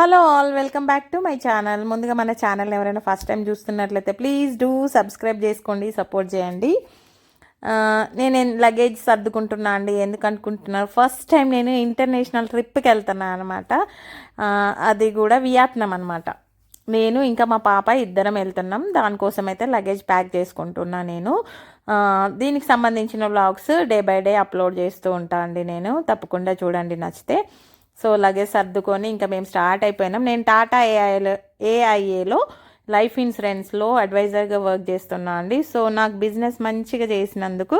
Hello all welcome back to my channel. ముందుగా మన channel ఎవరైనా ఫస్ట్ టైం చూస్తున్నట్లయితే ప్లీజ్ డూ సబ్స్క్రైబ్ చేసుకోండి సపోర్ట్ చేయండి. నేను లగేజ్ సర్దుకుంటున్నా అండి ఎందుకు అనుకుంటున్నారు ఫస్ట్ టైం నేను ఇంటర్నేషనల్ ట్రిప్కి వెళ్తున్నాను అనమాట అది కూడా వియత్నాం అనమాట నేను ఇంకా మా పాప ఇద్దరం వెళ్తున్నాం. దానికోసం అయితే లగేజ్ ప్యాక్ చేసుకుంటున్నా నేను. దీనికి సంబంధించిన vlogs day by day upload చేస్తూ ఉంటా అండి నేను. తప్పకుండా చూడండి నచ్చితే. సో లగేజ్ సర్దుకొని ఇంకా మేము స్టార్ట్ అయిపోయినాం. నేను టాటా ఏఐలో ఏఐఏలో లైఫ్ ఇన్సూరెన్స్లో అడ్వైజర్గా వర్క్ చేస్తున్నా అండి. సో నాకు బిజినెస్ మంచిగా చేసినందుకు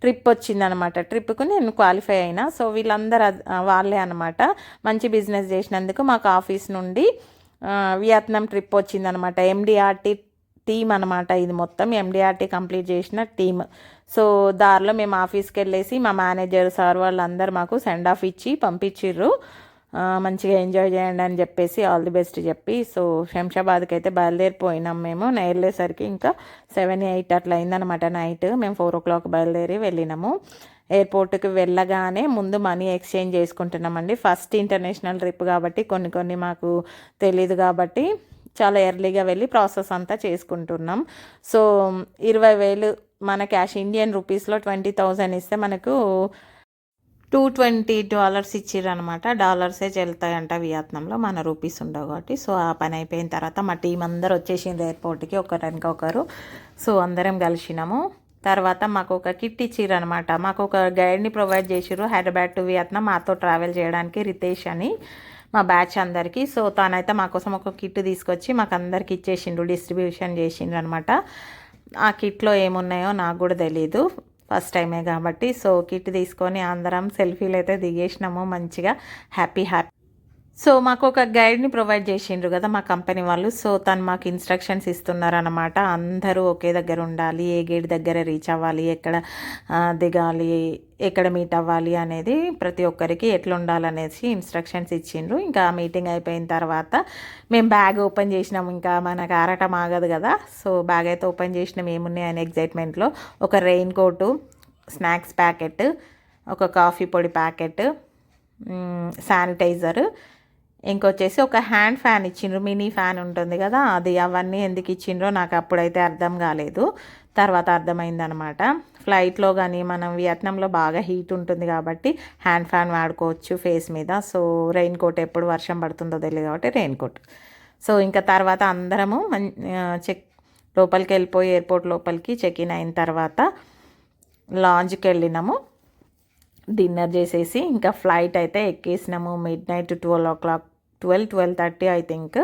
ట్రిప్ వచ్చిందనమాట. ట్రిప్కు నేను క్వాలిఫై అయినా. సో వీళ్ళందరూ వాళ్ళే అనమాట మంచి బిజినెస్ చేసినందుకు మాకు ఆఫీస్ నుండి వియత్నాం ట్రిప్ వచ్చిందనమాట. ఎండిఆర్టీ టీమ్ అనమాట ఇది మొత్తం. ఎండిఆర్టీ కంప్లీట్ చేసిన టీమ్. సో దారిలో మేము ఆఫీస్కి వెళ్ళేసి మా మేనేజర్ సార్ వాళ్ళందరూ మాకు సెండ్ ఆఫ్ ఇచ్చి పంపించిర్రు. మంచిగా ఎంజాయ్ చేయండి అని చెప్పేసి ఆల్ ది బెస్ట్ చెప్పి సో శంషాబాద్కి అయితే బయలుదేరిపోయినాం మేము. వెళ్ళేసరికి ఇంకా సెవెన్ ఎయిట్ అట్లా అయిందనమాట నైట్. మేము ఫోర్ ఓ క్లాక్ బయలుదేరి వెళ్ళినాము. ఎయిర్పోర్ట్కి వెళ్ళగానే ముందు మనీ ఎక్స్చేంజ్ చేసుకుంటున్నామండి. ఫస్ట్ ఇంటర్నేషనల్ ట్రిప్ కాబట్టి కొన్ని కొన్ని మాకు తెలియదు కాబట్టి చాలా ఎర్లీగా వెళ్ళి ప్రాసెస్ అంతా చేసుకుంటున్నాం. సో ఇరవై వేలు మన క్యాష్ ఇండియన్ రూపీస్లో ట్వంటీ థౌజండ్ ఇస్తే మనకు టూ ట్వంటీ డాలర్స్ ఇచ్చిర్రు అనమాట డాలర్సే చెల్తాయంట వియత్నంలో మన రూపీస్ ఉండవు కాబట్టి. సో ఆ పని అయిపోయిన తర్వాత మా టీం అందరు వచ్చేసింది ఎయిర్పోర్ట్కి ఒకరికి ఒకరు. సో అందరం కలిసినాము. తర్వాత మాకు ఒక కిట్ ఇచ్చిర్రు అనమాట మాకు ఒక గైడ్ని ప్రొవైడ్ చేసిర్రు హైదరాబాద్ టు వియత్నాం. మాతో ట్రావెల్ చేయడానికి రితేష్ అని మా బ్యాచ్ అందరికీ. సో తానైతే మా కోసం ఒక కిట్ తీసుకొచ్చి మాకు అందరికి ఇచ్చేసిండ్రు డిస్ట్రిబ్యూషన్ చేసిండ్రు అనమాట ఆ కిట్లో ఏమున్నాయో నాకు కూడా తెలీదు ఫస్ట్ టైమే కాబట్టి. సో కిట్ తీసుకొని అందరం సెల్ఫీలు అయితే దిగేసినాము మంచిగా. హ్యాపీ హ్యాపీ సో మాకు ఒక గైడ్ని ప్రొవైడ్ చేసిండ్రు కదా మా కంపెనీ వాళ్ళు. సో తను మాకు ఇన్స్ట్రక్షన్స్ ఇస్తున్నారనమాట అందరూ ఒకే దగ్గర ఉండాలి ఏ గేట్ దగ్గర రీచ్ అవ్వాలి ఎక్కడ దిగాలి ఎక్కడ మీట్ అవ్వాలి అనేది ప్రతి ఒక్కరికి ఎట్లా ఉండాలనేసి ఇన్స్ట్రక్షన్స్ ఇచ్చిండ్రు. ఇంకా మీటింగ్ అయిపోయిన తర్వాత మేము బ్యాగ్ ఓపెన్ చేసినాం. ఇంకా మనకు ఆరటం ఆగదు కదా. సో బ్యాగ్ అయితే ఓపెన్ చేసినాం. ఏమున్నాయి అనే ఎగ్జైట్మెంట్లో ఒక రెయిన్ కోటు స్నాక్స్ ప్యాకెట్ ఒక కాఫీ పొడి ప్యాకెట్ శానిటైజర్ ఇంకొచ్చేసి ఒక హ్యాండ్ ఫ్యాన్ ఇచ్చిండ్రు మినీ ఫ్యాన్ ఉంటుంది కదా అది అవన్నీ ఎందుకు ఇచ్చిండ్రో నాకు అప్పుడైతే అర్థం కాలేదు. తర్వాత అర్థమైందనమాట. ఫ్లైట్లో కానీ మనం వియత్నంలో బాగా హీట్ ఉంటుంది కాబట్టి హ్యాండ్ ఫ్యాన్ వాడుకోవచ్చు ఫేస్ మీద. సో రెయిన్ కోట్ ఎప్పుడు వర్షం పడుతుందో తెలియదు కాబట్టి రెయిన్ కోట్ సో ఇంకా తర్వాత అందరము మన్ చెక్ లోపలికి వెళ్ళిపోయి ఎయిర్పోర్ట్ లోపలికి చెక్ ఇన్ అయిన తర్వాత లాంజ్కి వెళ్ళినాము. డిన్నర్ చేసేసి ఇంకా ఫ్లైట్ అయితే ఎక్కేసినాము. Midnight twelve o'clock twelve twelve thirty I think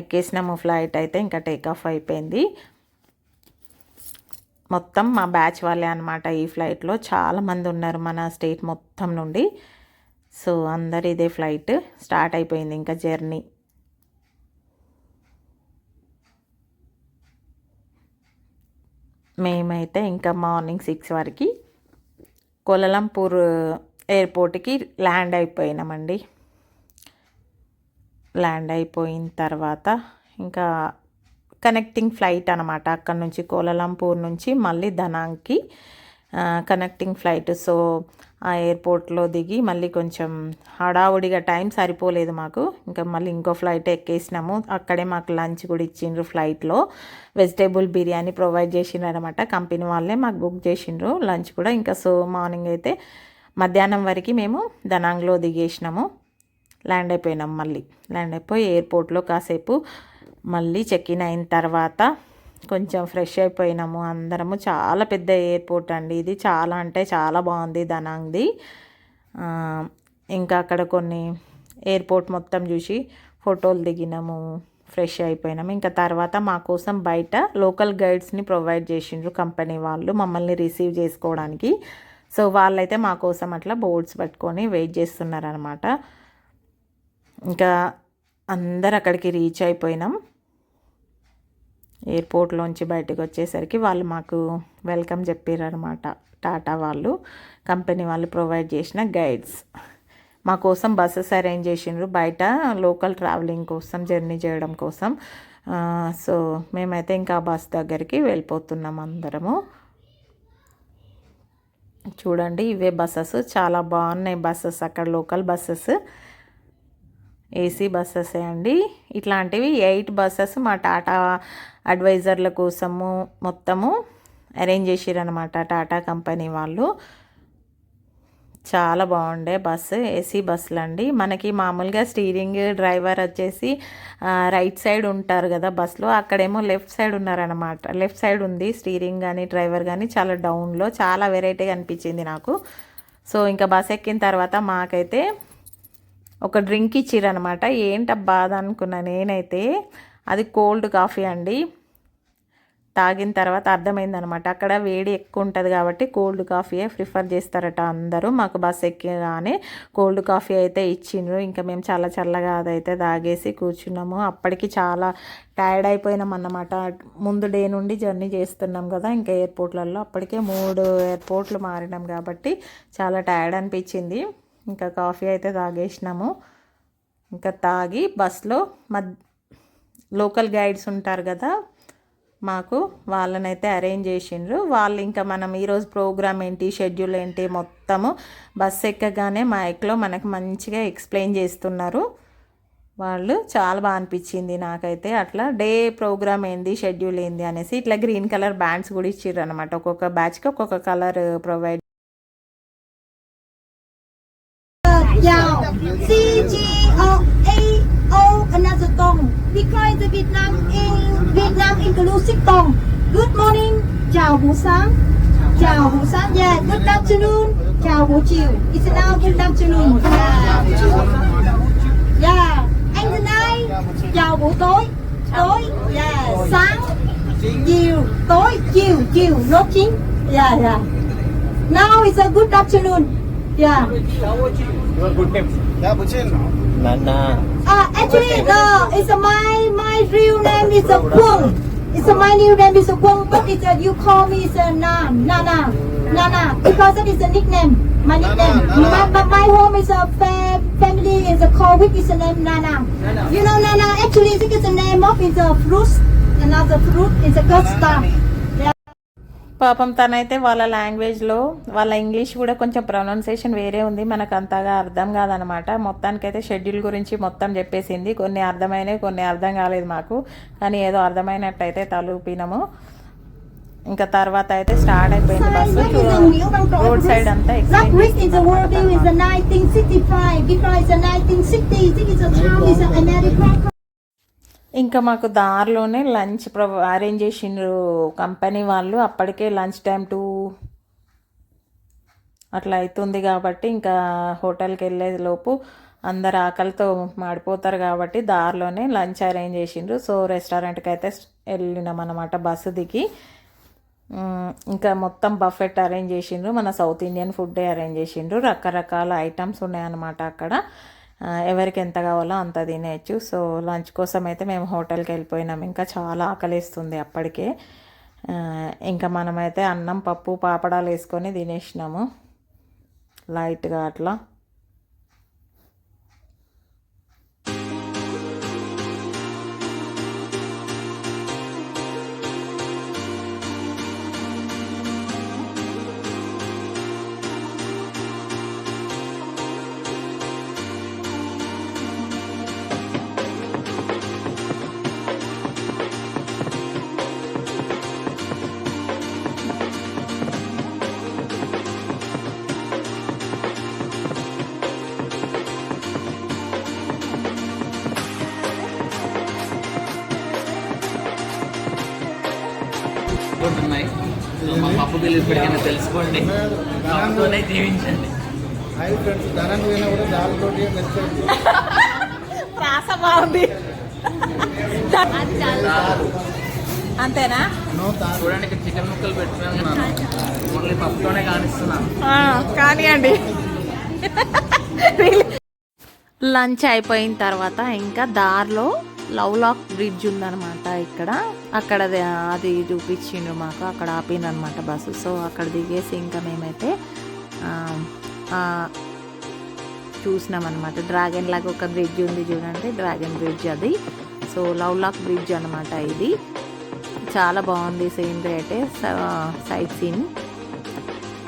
ఎక్కేసినాము flight అయితే ఇంకా టేక్ ఆఫ్ అయిపోయింది. మొత్తం మా బ్యాచ్ వాళ్ళే అనమాట ఈ ఫ్లైట్లో చాలామంది ఉన్నారు మన స్టేట్ మొత్తం నుండి. సో అందరు ఇదే ఫ్లైట్ స్టార్ట్ అయిపోయింది ఇంకా జర్నీ మేమైతే ఇంకా మార్నింగ్ సిక్స్ వరకు కోలలంపూర్ ఎయిర్పోర్ట్కి ల్యాండ్ అయిపోయినామండి. ల్యాండ్ అయిపోయిన తర్వాత ఇంకా కనెక్టింగ్ ఫ్లైట్ అనమాట అక్కడ నుంచి కోలలంపూర్ నుంచి మళ్ళీ దనాంగ్కి కనెక్టింగ్ ఫ్లైట్. సో ఆ ఎయిర్పోర్ట్లో దిగి మళ్ళీ కొంచెం హడావుడిగా టైం సరిపోలేదు మాకు. ఇంకా మళ్ళీ ఇంకో ఫ్లైట్ ఎక్కేసినాము. అక్కడే మాకు లంచ్ కూడా ఇచ్చిండ్రు ఫ్లైట్లో. వెజిటేబుల్ బిర్యానీ ప్రొవైడ్ చేసిండ్రు అనమాట కంపెనీ వాళ్ళే మాకు బుక్ చేసిండ్రు లంచ్ కూడా. ఇంకా సో మార్నింగ్ అయితే మధ్యాహ్నం వరకు మేము దనాంగ్లో దిగేసినాము. ల్యాండ్ అయిపోయినాం మళ్ళీ. ల్యాండ్ అయిపోయి ఎయిర్పోర్ట్లో కాసేపు మళ్ళీ చెక్ ఇన్ అయిన తర్వాత కొంచెం ఫ్రెష్ అయిపోయినాము. అందరము చాలా పెద్ద ఎయిర్పోర్ట్ అండి. ఇది చాలా అంటే చాలా బాగుంది దనాంగ్ది ఇంకా అక్కడ కొన్ని ఎయిర్పోర్ట్ మొత్తం చూసి ఫోటోలు దిగినాము ఫ్రెష్ అయిపోయినాము. ఇంకా తర్వాత మా కోసం బయట లోకల్ గైడ్స్ని ప్రొవైడ్ చేసిండ్రు కంపెనీ వాళ్ళు మమ్మల్ని రిసీవ్ చేసుకోవడానికి. సో వాళ్ళైతే మా కోసం అట్లా బోర్డ్స్ పట్టుకొని వెయిట్ చేస్తున్నారనమాట ఇంకా అందరు అక్కడికి రీచ్ అయిపోయినాం. ఎయిర్పోర్ట్లోంచి బయటకు వచ్చేసరికి వాళ్ళు మాకు వెల్కమ్ చెప్పారనమాట టాటా వాళ్ళు కంపెనీ వాళ్ళు ప్రొవైడ్ చేసిన గైడ్స్ మా కోసం బస్సెస్ అరేంజ్ చేసిండ్రు బయట లోకల్ ట్రావెలింగ్ కోసం జర్నీ చేయడం కోసం. సో మేమైతే ఇంకా బస్ దగ్గరికి వెళ్ళిపోతున్నాం అందరము. చూడండి ఇవే బస్సెస్ చాలా బాగున్నాయి బస్సెస్ అక్కడ లోకల్ బస్సెస్ ఏసీ బస్సెసే అండి. ఇట్లాంటివి ఎయిట్ బస్సెస్ మా టాటా అడ్వైజర్ల కోసము మొత్తము అరేంజ్ చేసిరనమాట టాటా కంపెనీ వాళ్ళు. చాలా బాగుండే బస్సు ఏసీ బస్సులు అండి. మనకి మామూలుగా స్టీరింగ్ డ్రైవర్ వచ్చేసి రైట్ సైడ్ ఉంటారు కదా బస్సులో అక్కడేమో లెఫ్ట్ సైడ్ ఉన్నారనమాట లెఫ్ట్ సైడ్ ఉంది స్టీరింగ్ కానీ డ్రైవర్ కానీ చాలా డౌన్లో చాలా వెరైటీగా అనిపించింది నాకు. సో ఇంకా బస్ ఎక్కిన తర్వాత మాకైతే ఒక డ్రింక్ ఇచ్చిరనమాట ఏంటబ్బా బాధ అనుకున్నా నేనైతే. అది కోల్డ్ కాఫీ అండి. తాగిన తర్వాత అర్థమైందనమాట అక్కడ వేడి ఎక్కువ ఉంటుంది కాబట్టి కోల్డ్ కాఫీయే ప్రిఫర్ చేస్తారట అందరూ. మాకు బస్ ఎక్కగానే కోల్డ్ కాఫీ అయితే ఇచ్చిండ్రు. ఇంకా మేము చాలా చల్లగా అదైతే తాగేసి కూర్చున్నాము. అప్పటికి చాలా టైర్డ్ అయిపోయినాం అన్నమాట. ముందు డే నుండి జర్నీ చేస్తున్నాం కదా ఇంకా ఎయిర్పోర్ట్లలో. అప్పటికే మూడు ఎయిర్పోర్ట్లు మారినాం కాబట్టి చాలా టైర్డ్ అనిపించింది. ఇంకా కాఫీ అయితే తాగేసినాము. ఇంకా తాగి బస్లో మద్ లోకల్ గైడ్స్ ఉంటారు కదా మాకు వాళ్ళనైతే అరేంజ్ చేసిండ్రు. వాళ్ళు ఇంకా మనం ఈరోజు ప్రోగ్రామ్ ఏంటి షెడ్యూల్ ఏంటి మొత్తము బస్ ఎక్కగానే మైక్లో మనకు మంచిగా ఎక్స్ప్లెయిన్ చేస్తున్నారు. వాళ్ళు చాలా బాగా అనిపించింది నాకైతే. అట్లా డే ప్రోగ్రామ్ ఏంది షెడ్యూల్ ఏంది అనేసి ఇట్లా గ్రీన్ కలర్ బ్యాండ్స్ కూడా ఇచ్చిర్రు అనమాట ఒక్కొక్క బ్యాచ్కి ఒక్కొక్క colour provide Chào C G O A O another tone because the Vietnam in Vietnam inclusive tong. Good morning, chào buổi sáng. Chào buổi sáng, yeah. Good afternoon, chào buổi chiều. It's now good afternoon. Yeah. Yeah. And tonight. chào buổi tối. Tối, yeah. Sáng, chiều, tối, chiều, chiều, Nốt chín. Yeah, yeah. Now it's a good afternoon. Yeah. Nana. Uh, actually, no, it's a, my my real name is a Kwong. It's a, my new name is a Kwong, but it's a, you call me is a Nam, Nana, Nana, because that is a nickname. My nickname. My, but my home is a fa- family is a call which is a name Nana. You know Nana. Actually, this is the name of is a fruit. Another fruit is a custard. పాపం తనైతే వాళ్ళ లాంగ్వేజ్లో వాళ్ళ English కూడా కొంచెం pronunciation వేరే ఉంది. మనకు అంతగా అర్థం కాదనమాట. మొత్తానికైతే షెడ్యూల్ గురించి మొత్తం చెప్పేసింది. కొన్ని అర్థమైనవి కొన్ని అర్థం కాలేదు మాకు. కానీ ఏదో అర్థమైనట్టయితే తలూపినాము. ఇంకా తర్వాత అయితే స్టార్ట్ అయిపోయింది బస్సు రోడ్ సైడ్ అంతా ఇంకా మాకు దారిలోనే లంచ్ ప్రొ అరేంజ్ చేసిండ్రు కంపెనీ వాళ్ళు. అప్పటికే లంచ్ టైం టూ అట్లా అవుతుంది కాబట్టి ఇంకా హోటల్కి వెళ్ళే లోపు అందరు ఆకలితో మాడిపోతారు కాబట్టి దారిలోనే లంచ్ అరేంజ్ చేసిండ్రు. సో రెస్టారెంట్కి అయితే వెళ్ళినాం అనమాట బస్సు దిగి. ఇంకా మొత్తం బఫెట్ అరేంజ్ చేసిండ్రు. మన సౌత్ ఇండియన్ ఫుడ్ అరేంజ్ చేసిండ్రు. రకరకాల ఐటమ్స్ ఉన్నాయన్నమాట అక్కడ. ఎవరికి ఎంత కావాలో అంత తినేయచ్చు. సో లంచ్ కోసం అయితే మేము హోటల్కి వెళ్ళిపోయినాం. ఇంకా చాలా ఆకలిస్తుంది అప్పటికే. ఇంకా మనమైతే అన్నం పప్పు పాపడాలు వేసుకొని తినేసినాము. లైట్గా అట్లా. మా పప్పు బిల్లు ఇప్పటికైనా తెలుసుకోండి. పప్పుతోనే జీవించండి. హాయ్ ఫ్రెండ్స్ ధనం పోయినా కూడా దానితోటి నచ్చింది ప్రాస బాగుంది. అంతేనా? చూడండి ఇక్కడ చికెన్ ముక్కలు పెట్టుకున్నాను ఓన్లీ పప్పుతోనే కానిస్తున్నాను. కానివ్వండి లంచ్ అయిపోయిన తర్వాత ఇంకా దారిలో లవ్ లాక్ బ్రిడ్జ్ ఉందన్నమాట ఇక్కడ. అక్కడ అది- చూపించిండ్రు మాకు. అక్కడ ఆపిందనమాట బస్సు. సో అక్కడ దిగేసి ఇంకా మేమైతే చూసినామన్నమాట. డ్రాగన్ లాగా ఒక బ్రిడ్జ్ ఉంది చూడండి. డ్రాగన్ బ్రిడ్జ్ అది. సో లవ్ లాక్ బ్రిడ్జ్ అనమాట ఇది. చాలా బాగుంది సీనరీ అయితే సైట్ సీన్.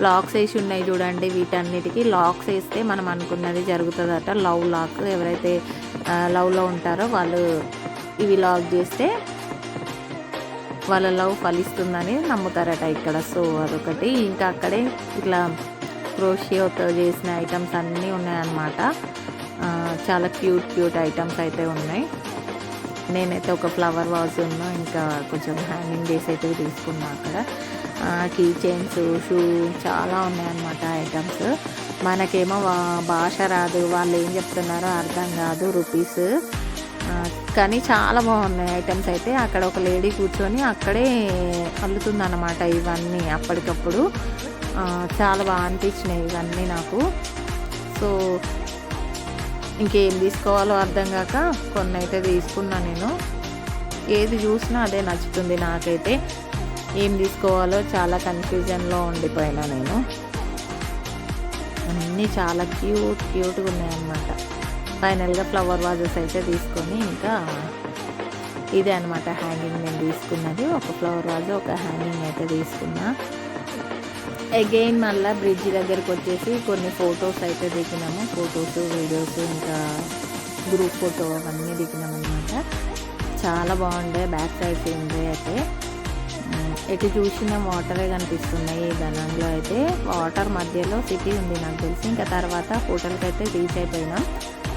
లాక్స్ వేసి ఉన్నాయి చూడండి వీటన్నిటికీ. లాక్స్ వేస్తే మనం అనుకున్నది జరుగుతుందట. లవ్ లాక్ ఎవరైతే లవ్లో ఉంటారో వాళ్ళు ఇవి లాగ్ చేస్తే వాళ్ళ లవ్ ఫలిస్తుందని నమ్ముతారట ఇక్కడ. సో అదొకటి. ఇంకా అక్కడే ఇట్లా క్రోషియోతో చేసిన ఐటమ్స్ అన్నీ ఉన్నాయన్నమాట. చాలా క్యూట్ క్యూట్ ఐటమ్స్ అయితే ఉన్నాయి. నేనైతే ఒక ఫ్లవర్ వాజ్ ఉన్నా ఇంకా కొంచెం హ్యాంగింగ్ చేసి అయితే తీసుకున్నా అక్కడ. కీ చైన్స్ షూ చాలా ఉన్నాయన్నమాట ఐటమ్స్ మనకేమో భాష రాదు. వాళ్ళు ఏం చెప్తున్నారో అర్థం కాదు రూపీస్. కానీ చాలా బాగున్నాయి ఐటమ్స్ అయితే. అక్కడ ఒక లేడీ కూర్చొని అక్కడే అల్లుతుందన్నమాట ఇవన్నీ అప్పటికప్పుడు. చాలా బాగా అనిపించినాయి ఇవన్నీ నాకు. సో ఇంకేం తీసుకోవాలో అర్థం కాక కొన్ని అయితే తీసుకున్నా నేను. ఏది చూసినా అదే నచ్చుతుంది నాకైతే. ఏం తీసుకోవాలో చాలా కన్ఫ్యూజన్లో ఉండిపోయినా నేను. అన్నీ చాలా క్యూట్ క్యూట్గా ఉన్నాయన్నమాట. ఫైనల్గా ఫ్లవర్ వాజెస్ అయితే తీసుకొని ఇంకా ఇదే అనమాట హ్యాంగింగ్ నేను తీసుకున్నది. ఒక ఫ్లవర్ వాజ్ ఒక హ్యాంగింగ్ అయితే తీసుకున్నా. అగైన్ మళ్ళీ బ్రిడ్జ్ దగ్గరికి వచ్చేసి కొన్ని ఫొటోస్ అయితే దిగినాము. ఫొటోస్ వీడియోస్ ఇంకా గ్రూప్ ఫోటో అవన్నీ దిగినాము అనమాట చాలా బాగుండే బ్యాక్ సైడ్ సీనరీ అయితే. ఎటు చూసినా వాటరే కనిపిస్తున్నాయి. ఈ అయితే వాటర్ మధ్యలో సిటీ ఉంది నాకు తెలిసి. ఇంకా తర్వాత హోటల్కి అయితే రీచ్ అయిపోయినాం.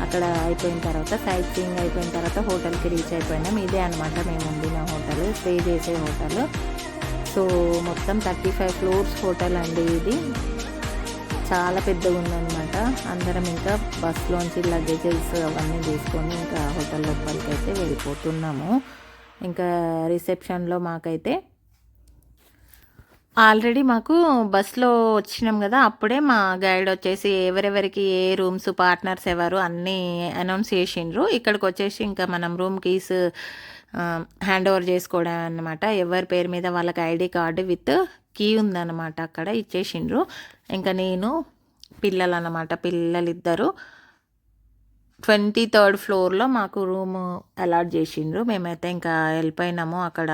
అక్కడ అయిపోయిన తర్వాత సైట్ సీయింగ్ అయిపోయిన తర్వాత హోటల్కి రీచ్ అయిపోయినాం. ఇదే అనమాట మేము ఉండిన హోటల్ స్టే చేసే హోటల్. సో మొత్తం థర్టీ ఫైవ్ ఫ్లోర్స్ హోటల్ అండి ఇది. చాలా పెద్దగా ఉందన్నమాట. అందరం ఇంకా బస్లోంచి లగేజెస్ అవన్నీ తీసుకొని ఇంకా హోటల్ లోపలికి అయితే వెళ్ళిపోతున్నాము. ఇంకా రిసెప్షన్లో మాకైతే ఆల్రెడీ మాకు బస్లో వచ్చినాం కదా అప్పుడే మా గైడ్ వచ్చేసి ఎవరెవరికి ఏ రూమ్స్ పార్ట్నర్స్ ఎవరు అన్నీ అనౌన్స్ చేసిండ్రు. ఇక్కడికి వచ్చేసి ఇంకా మనం రూమ్ కీస్ హ్యాండ్ ఓవర్ చేసుకోవడం అనమాట ఎవరి పేరు మీద వాళ్ళకి ఐడి కార్డు విత్ కీ ఉందన్నమాట అక్కడ ఇచ్చేసిండ్రు. ఇంకా నేను పిల్లలు అన్నమాట పిల్లలిద్దరు ట్వంటీ థర్డ్ ఫ్లోర్లో మాకు రూమ్ అలాట్ చేసిండ్రు. మేమైతే ఇంకా వెళ్ళిపోయినాము అక్కడ.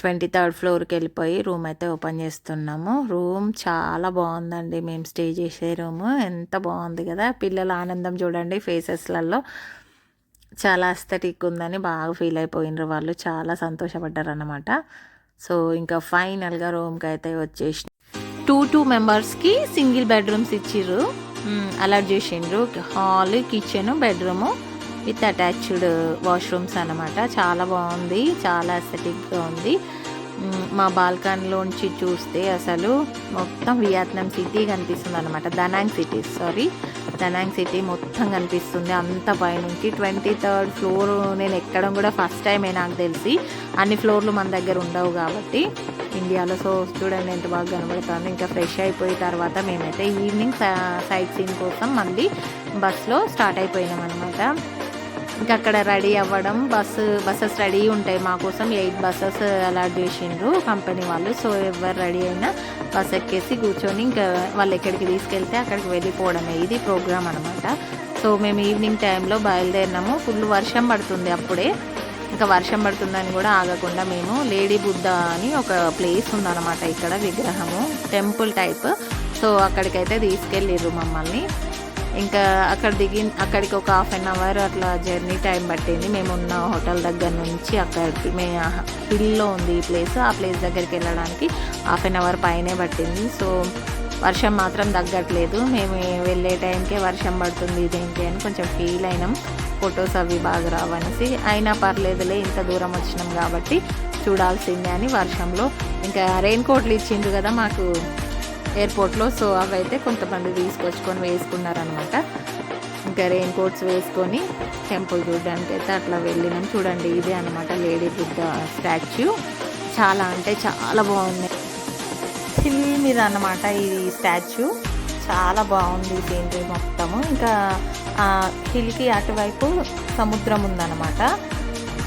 ట్వంటీ థర్డ్ ఫ్లోర్కి వెళ్ళిపోయి రూమ్ అయితే ఓపెన్ చేస్తున్నాము. రూమ్ చాలా బాగుందండి. మేము స్టే చేసే రూమ్. ఎంత బాగుంది కదా. పిల్లల ఆనందం చూడండి ఫేసెస్లలో. చాలా అస్థెటిక్ ఉందని బాగా ఫీల్ అయిపోయినారు వాళ్ళు. చాలా సంతోషపడ్డారు అనమాట సో ఇంకా ఫైనల్గా రూమ్కి అయితే వచ్చేసి టూ టూ మెంబర్స్కి సింగిల్ బెడ్రూమ్స్ ఇచ్చిర్రు. అలాట్ చేసిండ్రు. Hall kitchen bedroom. With attached washrooms అనమాట చాలా బాగుంది చాలా అస్థెటిక్గా ఉంది. మా బాల్కనీలోంచి చూస్తే అసలు మొత్తం వియత్నాం సిటీ కనిపిస్తుంది అనమాట Da Nang city sorry. Da Nang city మొత్తం కనిపిస్తుంది. అంత పైనుంచి ట్వంటీ థర్డ్ ఫ్లోర్ నేను ఎక్కడం కూడా ఫస్ట్ టైమే నాకు తెలిసి. అన్ని ఫ్లోర్లు మన దగ్గర ఉండవు కాబట్టి. ఇండియాలో సో చూడండి ఎంత బాగా కనబడుతుంది ఇంకా ఫ్రెష్ అయిపోయిన తర్వాత మేమైతే ఈవినింగ్ సైట్ సీన్ కోసం మళ్ళీ బస్లో స్టార్ట్ అయిపోయినాం అనమాట ఇంకా అక్కడ రెడీ అవ్వడం బస్సు బస్సెస్ రెడీ ఉంటాయి మా కోసం. ఎయిట్ బస్సెస్ అలాట్ చేసిండ్రు కంపెనీ వాళ్ళు. సో ఎవరు రెడీ అయినా బస్ ఎక్కేసి కూర్చొని ఇంకా వాళ్ళు ఎక్కడికి తీసుకెళ్తే అక్కడికి వెళ్ళిపోవడమే. ఇది ప్రోగ్రామ్ అనమాట సో మేము ఈవినింగ్ టైంలో బయలుదేరినాము. ఫుల్ వర్షం పడుతుంది అప్పుడే. ఇంకా వర్షం పడుతుందని కూడా ఆగకుండా మేము లేడీ బుద్ధ అని ఒక ప్లేస్ ఉందన్నమాట ఇక్కడ విగ్రహము టెంపుల్ టైప్. సో అక్కడికైతే తీసుకెళ్ళిర్రు మమ్మల్ని. ఇంకా అక్కడ దిగి అక్కడికి ఒక హాఫ్ అన్ అవర్ అట్లా జర్నీ టైం పట్టింది. మేము ఉన్న హోటల్ దగ్గర నుంచి అక్కడికి మే హిల్లో ఉంది ఈ ప్లేస్ ఆ ప్లేస్ దగ్గరికి వెళ్ళడానికి హాఫ్ అన్ అవర్ పైనే పట్టింది. సో వర్షం మాత్రం తగ్గట్లేదు. మేము వెళ్ళే టైంకే వర్షం పడుతుంది ఇదేంటి అని కొంచెం ఫీల్ అయినాం. ఫొటోస్ అవి బాగా రావనేసి. అయినా పర్లేదులే ఇంత దూరం వచ్చినాం కాబట్టి చూడాల్సిందే అని వర్షంలో. ఇంకా రెయిన్ కోట్లు ఇచ్చిండు కదా మాకు. ఎయిర్పోర్ట్లో సో అవైతే కొంతమంది తీసుకొచ్చుకొని వేసుకున్నారనమాట ఇంకా రెయిన్ కోట్స్ వేసుకొని టెంపుల్ చూడడానికి అయితే అట్లా వెళ్ళినాం. చూడండి ఇదే అనమాట లేడీ బుద్ధ స్టాచ్యూ చాలా అంటే చాలా బాగుంది. హిల్ మీద అన్నమాట ఈ స్టాచ్యూ చాలా బాగుంది సీనరీ మొత్తము. ఇంకా ఆ హిల్కి అటువైపు సముద్రం ఉందన్నమాట.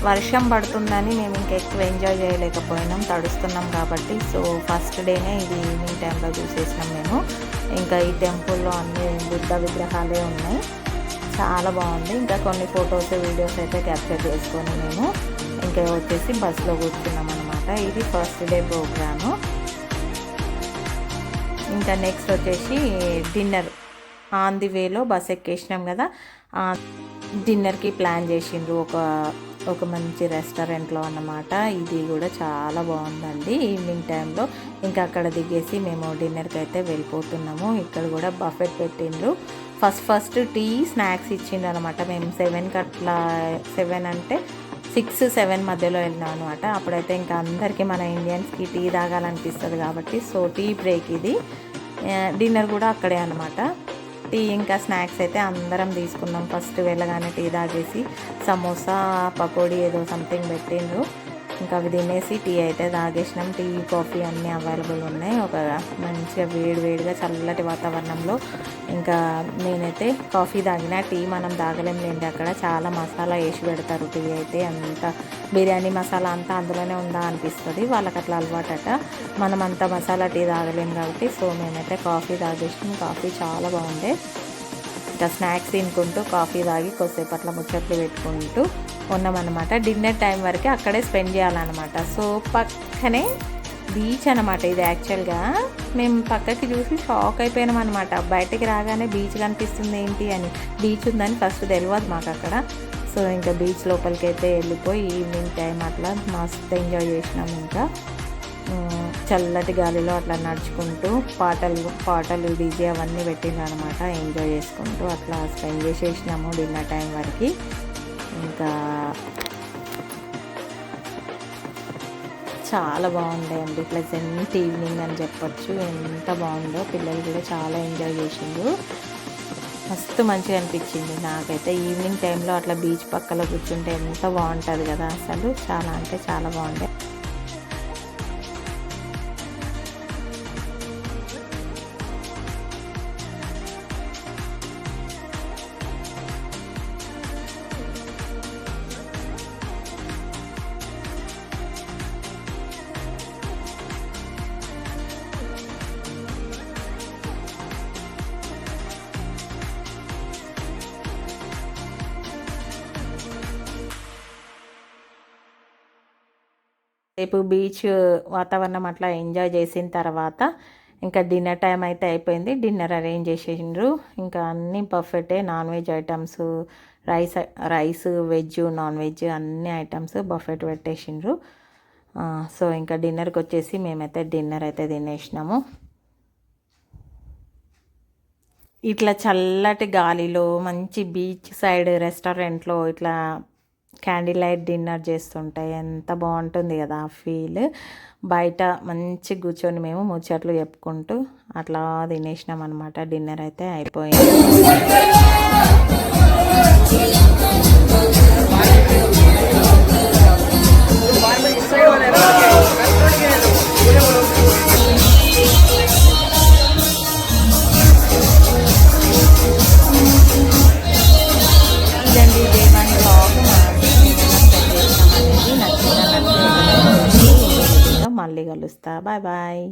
వర్షం పడుతుందని మేము ఇంకా ఎక్కువ ఎంజాయ్ చేయలేకపోయినాం తడుస్తున్నాం కాబట్టి. సో ఫస్ట్ డేనే ఇది ఈవినింగ్ టైంలో చూసేసినాం మేము. ఇంకా ఈ టెంపుల్లో అన్ని బుద్ధ విగ్రహాలే ఉన్నాయి. చాలా బాగుంది. ఇంకా కొన్ని ఫొటోస్ వీడియోస్ అయితే క్యాప్చర్ చేసుకొని మేము ఇంకా వచ్చేసి బస్సులో కూర్చున్నాం అనమాట ఇది ఫస్ట్ డే ప్రోగ్రాము ఇంకా నెక్స్ట్ వచ్చేసి డిన్నర్ ఆన్ ది వేలో బస్ ఎక్కేసినాం కదా. డిన్నర్కి ప్లాన్ చేసిండ్రు ఒక ఒక మంచి రెస్టారెంట్లో అన్నమాట. ఇది కూడా చాలా బాగుందండి. ఈవినింగ్ టైంలో ఇంకా అక్కడ దిగేసి మేము డిన్నర్కి అయితే వెళ్ళిపోతున్నాము. ఇక్కడ కూడా బఫెట్ పెట్టిండ్రు. ఫస్ట్ ఫస్ట్ టీ స్నాక్స్ ఇచ్చిండ్రు అనమాట మేము సెవెన్కి అట్లా సెవెన్ అంటే సిక్స్ సెవెన్ మధ్యలో వెళ్ళినాం అనమాట అప్పుడైతే ఇంకా అందరికీ మన ఇండియన్స్కి టీ తాగాలనిపిస్తుంది కాబట్టి సో టీ బ్రేక్ ఇది. డిన్నర్ కూడా అక్కడే అనమాట టీ ఇంకా స్నాక్స్ అయితే అందరం తీసుకున్నాం. ఫస్ట్ వెళ్ళగానే టీ తాగేసి సమోసా పకోడీ ఏదో సంథింగ్ పెట్టిండ్రు. ఇంకా అవి తినేసి టీ అయితే తాగేసినాం. టీ కాఫీ అన్నీ అవైలబుల్ ఉన్నాయి. ఒక మంచిగా వేడి వేడిగా చల్లటి వాతావరణంలో ఇంకా నేనైతే కాఫీ తాగిన టీ మనం తాగలేం లేండి అక్కడ. చాలా మసాలా వేసి పెడతారు. టీ అయితే అంత బిర్యానీ మసాలా అంతా అందులోనే ఉందా అనిపిస్తుంది. వాళ్ళకి అట్లా అలవాటట. మనం అంత మసాలా టీ తాగలేం కాబట్టి సో మేమైతే కాఫీ తాగేసినాం. కాఫీ చాలా బాగుండే. ఇంకా స్నాక్స్ తినుకుంటూ కాఫీ తాగి కొద్దిసేపు అట్లా ముచ్చట్లు పెట్టుకుంటూ ఉన్నామన్నమాట. డిన్నర్ టైం వరకే అక్కడే స్పెండ్ చేయాలన్నమాట. సో పక్కనే బీచ్ అనమాట ఇది యాక్చువల్గా మేము పక్కకి చూసి షాక్ అయిపోయినాం అనమాట బయటికి రాగానే బీచ్ కనిపిస్తుంది ఏంటి అని. బీచ్ ఉందని ఫస్ట్ తెలియదు మాకు అక్కడ సో ఇంకా బీచ్ లోపలికి అయితే వెళ్ళిపోయి ఈవినింగ్ టైం అట్లా మస్తు ఎంజాయ్ చేసినాం ఇంకా. చల్లటి గాలిలో అట్లా నడుచుకుంటూ పాటలు పాటలు డీజే అవన్నీ పెట్టిండ్రు అనమాట ఎంజాయ్ చేసుకుంటూ అట్లా స్పెండ్ చేసేసినాము డిన్నర్ టైం వరకు. ఇంకా చాలా బాగుండే ప్లెజెంట్ ఈవినింగ్ అని చెప్పొచ్చు. ఎంత బాగుందో పిల్లలు కూడా చాలా ఎంజాయ్ చేసిండ్రు. మస్తు మంచిగా అనిపించింది నాకైతే. ఈవినింగ్ టైంలో అట్లా బీచ్ పక్కలో కూర్చుంటే ఎంత బాగుంటుంది కదా అసలు. చాలా అంటే చాలా బాగుండే రేపు బీచ్ వాతావరణం అట్లా ఎంజాయ్ చేసిన తర్వాత ఇంకా డిన్నర్ టైం అయితే అయిపోయింది. డిన్నర్ అరేంజ్ చేసిండ్రు. ఇంకా అన్నీ బఫెటే non veg items rice rice veg non veg అన్ని ఐటమ్స్ బఫెట్ పెట్టేసిండ్రు. సో ఇంకా డిన్నర్కి వచ్చేసి మేమైతే డిన్నర్ అయితే తినేసినాము. ఇట్లా చల్లటి గాలిలో మంచి బీచ్ సైడ్ రెస్టారెంట్లో ఇట్లా క్యాండిల్ లైట్ డిన్నర్ చేస్తుంటే ఎంత బాగుంటుంది కదా ఆ ఫీల్. బయట మంచి కూర్చొని మేము ముచ్చట్లు చెప్పుకుంటూ అట్లా తినేసినాం అనమాట డిన్నర్ అయితే అయిపోయింది. నచ్చిందా నచ్చిందా మళ్ళీ కలుస్తా బాయ్ బాయ్